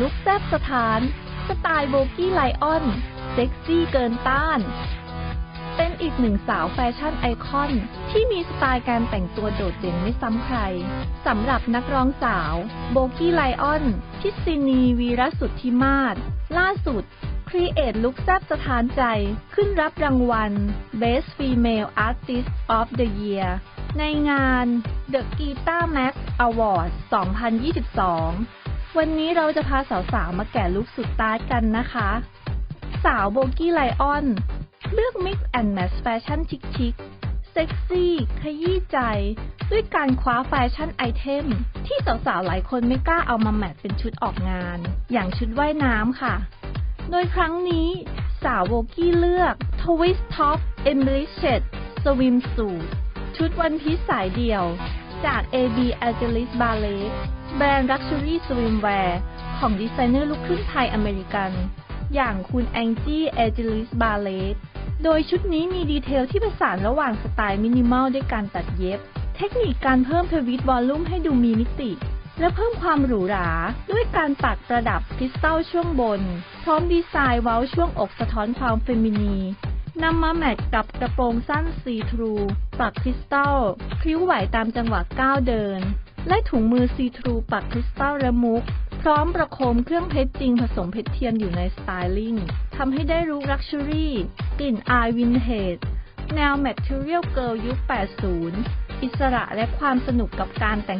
ลุคแซบสถาน สไตล์โบกี้ไลออน เซ็กซี่เกินต้าน เป็นอีกหนึ่งสาวแฟชั่นไอคอน ที่มีสไตล์การแต่งตัวโดดเด่นไม่ซ้ำใคร สำหรับนักร้องสาว โบกี้ไลออน พิษณีวีรสุทธิมาศล่าสุดครีเอทลุคแซบสถานใจ ขึ้นรับรางวัล Best Female Artist of the Year ในงาน The Guitar Max Awards 2022 วันนี้เราจะพาสาวๆ มาแกะลุคสุดตาร์กันนะคะ สาวโบกี้ไลออน เลือก Mix and Match แฟชั่นชิคๆเซ็กซี่ ขยี้ใจ ด้วยการคว้าแฟชั่นไอเทม ที่สาวๆ หลายคนไม่กล้าเอามาแมทเป็นชุดออกงาน อย่างชุดว่ายน้ำค่ะ โดยครั้งนี้สาวโบกี้เลือก Twist Top e m b e l i s h e d Swimsuit ชุดวันพีซสายเดี่ยว จาก AB Angelis Ballet แบรนด์ Luxury Swimwear ของดีไซเนอร์ลูกครึ่งไทยอเมริกัน อย่างคุณแองจี้เอจิลิสบาเลตโดยชุดนี้มีดีเทลที่ผสานระหว่างสไตล์มินิมอลด้วยการตัดเย็บ เทคนิคการเพิ่มทวิตวอลลุ่มให้ดูมีมิติ และเพิ่มความหรูหรา ด้วยการปักประดับคริสตัลช่วงบน พร้อมดีไซน์เว้าช่วงอกสะท้อนความเฟมินี นำมาแมทกับกระโปรงสั้นซีทรูปักคริสตัลพริ้วไหวตามจังหวะก้าวเดิน และถุงมือซีทรูปักคริสตัลและมุก พร้อมประโคมเครื่องเพชรจริงผสมเพชรเทียมอยู่ในสไตลิ่งทำให้ได้รู้ลักชัวรี่กลิ่นอายวินเทจแนวแมทเทอเรียลเกิร์ลยุค 80 อิสระและความสนุกกับการแต่ง